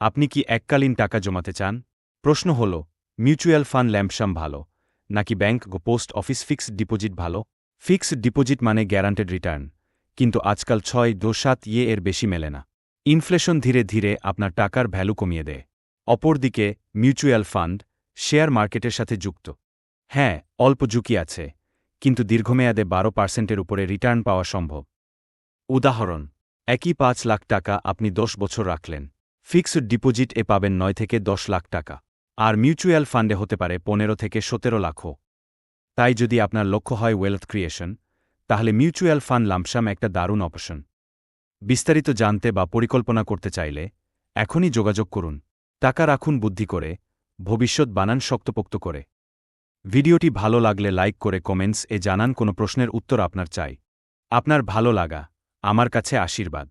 আপনি কি এককালীন টাকা জমাতে চান? প্রশ্ন হল, মিউচুয়াল ফান্ড ল্যাম্পসাম ভালো, নাকি bank post office fixed deposit ভালো? ফিক্সড ডিপোজিট মানে গ্যারান্টেড রিটার্ন, কিন্তু আজকাল ছয় দো সাত ইয়ে এর বেশি মেলে না। ইনফ্লেশন ধীরে ধীরে আপনার টাকার ভ্যালু কমিয়ে দেয়। অপরদিকে, মিউচুয়াল ফান্ড, শেয়ার মার্কেটের সাথে যুক্ত। হ্যাঁ অল্প ঝুঁকি আছে, কিন্তু দীর্ঘমেয়াদে বারো পার্সেন্টের উপরে রিটার্ন পাওয়া সম্ভব। উদাহরণ, একই পাঁচ লাখ টাকা আপনি দশ বছর রাখলেন। ফিক্সড ডিপোজিট এ পাবেন নয় থেকে দশ লাখ টাকা, আর মিউচুয়াল ফান্ডে হতে পারে পনেরো থেকে সতেরো লাখও। তাই যদি আপনার লক্ষ্য হয় ওয়েলথ ক্রিয়েশন তাহলে মিউচুয়াল ফান্ড লামসাম একটা দারুণ অপশন বিস্তারিত জানতে বা পরিকল্পনা করতে চাইলে এখনই যোগাযোগ করুন। টাকা রাখুন বুদ্ধি করে, ভবিষ্যৎ বানান শক্তপোক্ত করে। ভিডিওটি ভালো লাগলে লাইক করে কমেন্টস এ জানান কোনো প্রশ্নের উত্তর আপনার চাই। আপনার ভালো লাগা, আমার কাছে আশীর্বাদ।